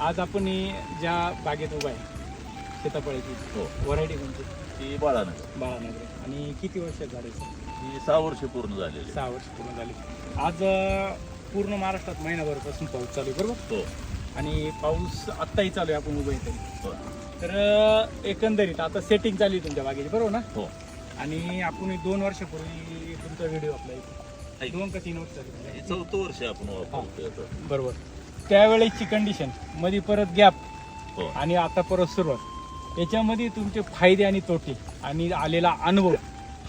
आज आपण ही ज्या बागेत उभा आहे सीताफळाची हो. व्हरायटी कोणती? ती बाळानगर. बाळानगर. आणि किती वर्ष झाले सर? ही सहा वर्ष पूर्ण झालेली सहा वर्ष पूर्ण झाली. आज अं, पूर्ण महाराष्ट्रात महिनाभरपासून पाऊस चालू आहे बरोबर? हो. आणि पाऊस आत्ताही चालू आहे आपण उभं इथे हो. तर अं, एकंदरीत आता सेटिंग चालू आहे तुमच्या बागेची बरोबर ना? हो. आणि आपण एक दोन वर्षापूर्वी तुमचा व्हिडिओ आपला इथे. दोन का तीन वर्ष झाली? हे चौथं वर्ष आपण वापरतोय आता. बरोबर. त्यावेळेसची कंडिशनमध्ये परत गॅप हो. आणि आता परत सुरुवात. याच्यामध्ये तुमचे फायदे आणि तोटे आणि आलेला अनुभव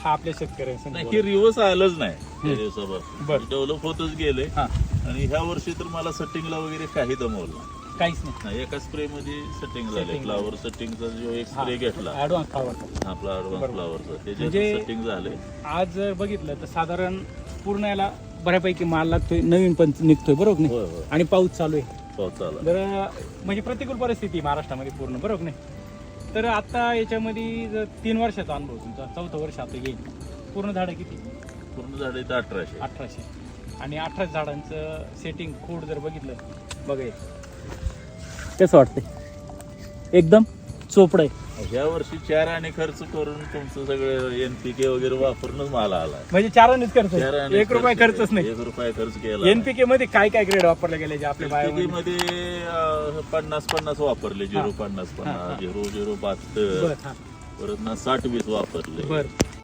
हा आपल्या शेतकऱ्यांसमोर नाही हे रिवर्स आलंच नाही बरं. डेव्हलप होतच गेले. हा. आणि ह्या वर्षी तर मला सेटिंगला वगैरे काही दमवलं नाही. काहीच नाही. नाही एका स्प्रे मध्ये सेटिंग झाले. Setting. फ्लावर सेटिंगचा जो एक स्प्रे घेतला. ऍडव्हान्स आवडतो आपला ऍडव्हान्स. फ्लावरचा म्हणजे- सेटिंग झाले. आज जर बघितलं तर साधारण पूर्ण याला बऱ्यापैकी माल लागतोय नवीन पण निघतोय बरोबर नाही? होय होय. आणि पाऊस चालू आहे. पाऊस चालला जर म्हणजे प्रतिकूल परिस्थिती आहे महाराष्ट्रामध्ये पूर्ण बरोबर नाही? तर आता याच्यामध्ये जर तीन वर्षाचा अनुभव तुमचा चौथं वर्ष आता येईल. पूर्ण झाडं किती? पूर्ण झाले तर अठराशे. अठराशे. आणि अठरा झाडांचं सेटिंग खोड जर बघितलं बघा हे. कसं वाटतंय? एकदम चोपड आहे. ह्या वर्षी चार आणि खर्च करून तुमचं सगळं एनपीके वगैरे वापरूनच मला आला. म्हणजे चारानेच खर्च एक रुपया खर्चच नाही. एक रुपया खर्च केला. एनपीके मध्ये काय काय ग्रेड वापरले गेले जे आपल्या एनपीके बायोमध्ये? मध्ये पन्नास पन्नास वापरले झिरो. पन्नास. पन्नास झिरो झिरो बहात्तर. बर हा. परत ना साठ वीस वापरले. बर.